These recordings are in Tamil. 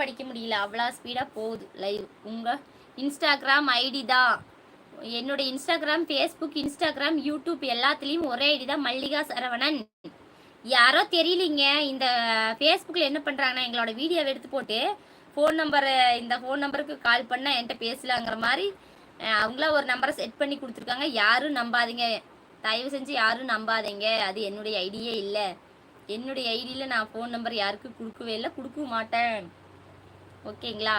படிக்க முடியல. அவ்வளோ ஸ்பீடாக போகுது. லைவ் உங்கள் இன்ஸ்டாகிராம் ஐடி தான் என்னோட இன்ஸ்டாகிராம் ஃபேஸ்புக் இன்ஸ்டாகிராம் யூடியூப் எல்லாத்துலேயும் ஒரே ஐடி தான் மல்லிகா சரவணன். யாரோ தெரியலீங்க. இந்த ஃபேஸ்புக்கில் என்ன பண்ணுறாங்கன்னா எங்களோட வீடியோவை எடுத்து போட்டு ஃபோன் நம்பரை இந்த ஃபோன் நம்பருக்கு கால் பண்ணால் என்கிட்ட பேசலாங்கிற மாதிரி அவங்களா ஒரு நம்பரை செட் பண்ணி கொடுத்துருக்காங்க. யாரும் நம்பாதீங்க. தயவு செஞ்சு யாரும் நம்பாதீங்க. அது என்னுடைய ஐடியே இல்லை. என்னுடைய ஐடியில் நான் ஃபோன் நம்பர் யாருக்கும் கொடுக்கவே இல்லை. கொடுக்க மாட்டேன். ஓகேங்களா?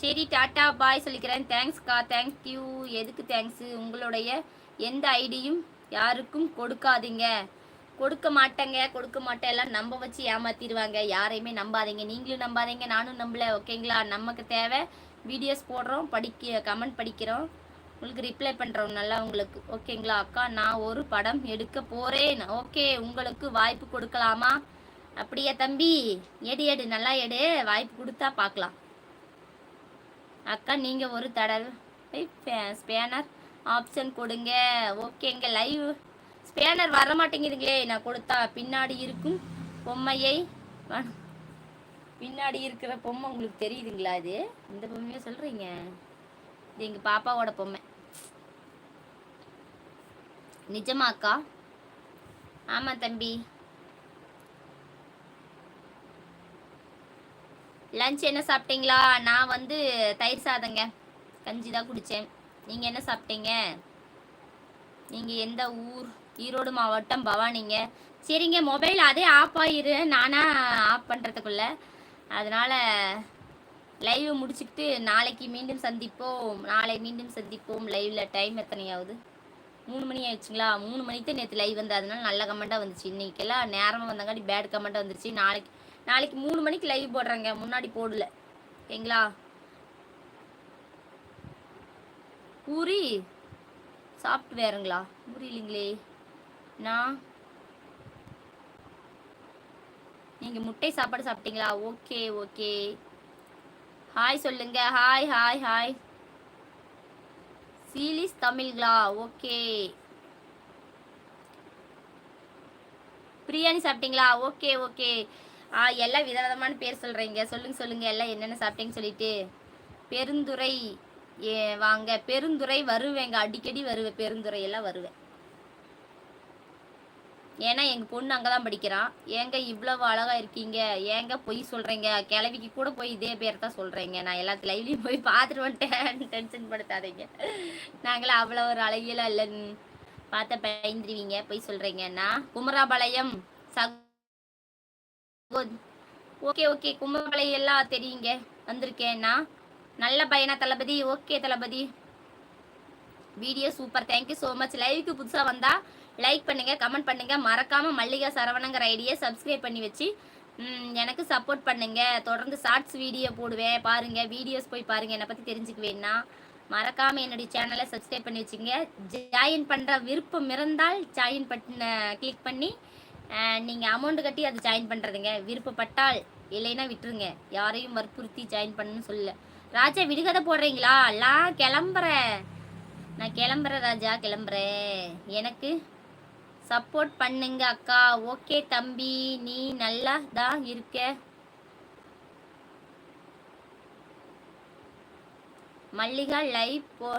சரி டாட்டா பாய் சொல்லிக்கிறேன். தேங்க்ஸ்க்கா தேங்க்யூ எதுக்கு தேங்க்ஸு உங்களுடைய எந்த ஐடியும் யாருக்கும் கொடுக்காதீங்க. கொடுக்க மாட்டேங்க கொடுக்க மாட்டேன் எல்லாம் நம்ப வச்சு ஏமாத்திடுவாங்க. யாரையுமே நம்பாதீங்க. நீங்களும் நம்பாதீங்க நானும் நம்பல. ஓகேங்களா? நமக்கு தேவை வீடியோஸ் போடுறோம் படிக்க கமெண்ட் படிக்கிறோம். உங்களுக்கு ரிப்ளை பண்ணுறோம் நல்லா உங்களுக்கு ஓகேங்களா அக்கா? நான் ஒரு படம் எடுக்க போகிறேன் ஓகே உங்களுக்கு வாய்ப்பு கொடுக்கலாமா? அப்படியா தம்பி? எடு எடு நல்லா எடு. வாய்ப்பு கொடுத்தா பார்க்கலாம். அக்கா நீங்கள் ஒரு தடவை ஸ்பேனர் ஆப்ஷன் கொடுங்க. ஓகேங்க லைவ் ஸ்பேனர் வர மாட்டேங்குதுங்களே நான் கொடுத்தா பின்னாடி இருக்கும் பொம்மையை. பின்னாடி இருக்கிற பொம்மை உங்களுக்கு தெரியுதுங்களா இது? இந்த பொம்மையை சொல்கிறீங்க இது எங்கள் பாப்பாவோட பொம்மை. நிஜமாக்கா? ஆமாம் தம்பி. லஞ்ச் என்ன சாப்பிட்டீங்களா? நான் வந்து தயிர் சாதங்க. கஞ்சி தான் குடித்தேன் நீங்கள் என்ன சாப்பிட்டீங்க? நீங்கள் எந்த ஊர்? ஈரோடு மாவட்டம் பவானிங்க. சரிங்க மொபைல் அதே ஆஃப் ஆயிரு. நானாக ஆஃப் பண்ணுறதுக்குள்ள அதனால் லைவ் முடிச்சுக்கிட்டு நாளைக்கு மீண்டும் சந்திப்போம். நாளை மீண்டும் சந்திப்போம். லைவில் டைம் எத்தனையாவது? மூணு மணி ஆயிடுச்சுங்களா? மூணு மணிக்கு தான் நேற்று லைவ் வந்து அதனால நல்ல கமெண்ட்டாக வந்துச்சு. இன்னைக்கெல்லாம் நேரமாக வந்தங்காட்டி பேட் கமெண்ட்டாக வந்துருச்சு. நாளைக்கு நாளைக்கு மூணு மணிக்கு லைவ் போடுறேங்க. முன்னாடி போடல. ஓகேங்களா பூரி சாஃப்ட்வேருங்களா இல்லைங்களே. நான் நீங்கள் முட்டை சாப்பாடு சாப்பிட்டீங்களா? Okay okay. ஹாய் சொல்லுங்கள் ஹாய் ஹாய் ஹாய் சீலிஸ் தமிழ்களா? ஓகே. பிரியாணி சாப்பிட்டீங்களா? Okay okay. ஆ எல்லாம் விதவிதமான பேர் சொல்கிறீங்க சொல்லுங்க சொல்லுங்க. எல்லாம் என்னென்ன சாப்பிட்டீங்கன்னு சொல்லிட்டு. பெருந்துறை ஏ வாங்க. பெருந்துறை வருவேங்க. அடிக்கடி வருவேன். பெருந்துறை எல்லாம் வருவேன். ஏன்னா எங்கள் பொண்ணு அங்கே தான் படிக்கிறான் ஏங்க இவ்வளவு அழகாக இருக்கீங்க? ஏங்க பொய் சொல்கிறீங்க கிளவிக்கு கூட போய் இதே பேர் தான் சொல்கிறீங்க நான் எல்லாத்து லைவ்லையும் போய் பார்த்துட்டு வந்துட்டேன். டென்ஷன் படுத்தாதீங்க. நாங்களாம் அவ்வளோ ஒரு அழகியெல்லாம் இல்லைன்னு பார்த்த பயந்துருவீங்க. பொய் சொல்கிறீங்கன்னா குமராபாளையம் சகோ ஓகே ஓகே. கும்பபாளையம் எல்லாம் தெரியுங்க. வந்திருக்கேன்னா. நல்ல பையனா Thalapathy. Okay Thalapathy. Video super. Thank you so much லைவுக்கு புதுசாக வந்தா லைக் பண்ணுங்கள் கமெண்ட் பண்ணுங்கள் மறக்காமல் மல்லிகா சரவணங்கிற ஐடியை சப்ஸ்கிரைப் பண்ணி வச்சு எனக்கு சப்போர்ட் பண்ணுங்கள் தொடர்ந்து ஷார்ட்ஸ் வீடியோ போடுவேன். பாருங்கள் வீடியோஸ் போய் பாருங்கள் என்னை பற்றி தெரிஞ்சுக்குவேன்னா மறக்காமல் என்னுடைய சேனலை சப்ஸ்கிரைப் பண்ணி வச்சுங்க ஜாயின் பண்ணுற விருப்பம் இருந்தால் ஜாயின் பட்டின கிளிக் பண்ணி நீங்கள் அமௌண்ட் கட்டி அதை ஜாயின் பண்ணுறதுங்க விருப்பப்பட்டால் இல்லைன்னா விட்டுருங்க. யாரையும் வற்புறுத்தி ஜாயின் பண்ணணும்னு சொல்லல. ராஜா விடுகதை போடுறீங்களா? எல்லாம் கிளம்புறேன். நான் கிளம்புறேன் ராஜா கிளம்புறேன். எனக்கு சப்போர்ட் பண்ணுங்க அக்கா. ஓகே தம்பி நீ நல்லா தான் இருக்க? மல்லிகா லைவ் போ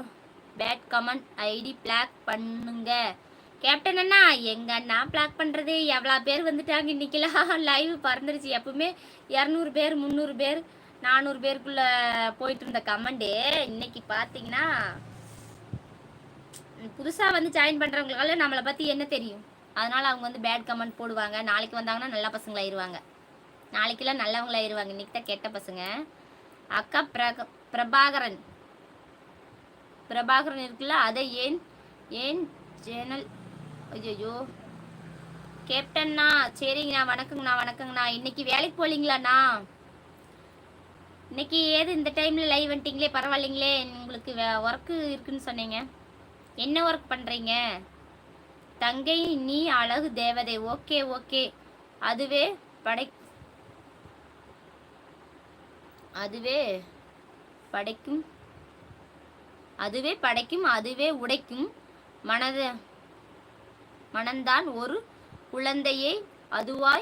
பேட் கமெண்ட் ஐடி பிளாக் பண்ணுங்க. கேப்டன் அண்ணா எங்க அண்ணா பிளாக் பண்றது? எவ்வளோ பேர் வந்துட்டாங்க இன்னைக்கெல்லாம்? லைவ் பறந்துருச்சு. எப்பவுமே இரநூறு பேர் முந்நூறு பேர் நானூறு பேருக்குள்ள போயிட்டு இருந்த கமெண்டு இன்னைக்கு பார்த்தீங்கன்னா புதுசாக வந்து ஜாயின் பண்ணுறவங்களுக்கால நம்மளை பற்றி என்ன தெரியும்? அதனால் அவங்க வந்து பேட் கமெண்ட் போடுவாங்க. நாளைக்கு வந்தாங்கன்னா நல்ல பசங்களாயிருவாங்க. நாளைக்கெல்லாம் நல்லவங்களாயிருவாங்க. இன்றைக்கி தான் கெட்ட பசங்க. அக்கா பிரக பிரபாகரன். பிரபாகரன் இருக்குல்ல அதை ஏன் ஏன் சேனல் ஐயோ கேப்டன்னா சரிங்கண்ணா வணக்கங்கண்ணா வணக்கங்கண்ணா. இன்னைக்கு வேலைக்கு போகலீங்களாண்ணா இன்னைக்கு ஏது இந்த டைமில் லைவ் வந்துட்டீங்களே பரவாயில்லைங்களே. உங்களுக்கு ஒர்க்கு இருக்குன்னு சொன்னீங்க. என்ன ஒர்க் பண்ணுறீங்க தங்கை நீ அழகு தேவதை. Okay okay. அதுவே படை அதுவே படைக்கும். அதுவே படைக்கும் அதுவே உடைக்கும். மனத மனந்தான் ஒரு குழந்தையை. அதுவாய்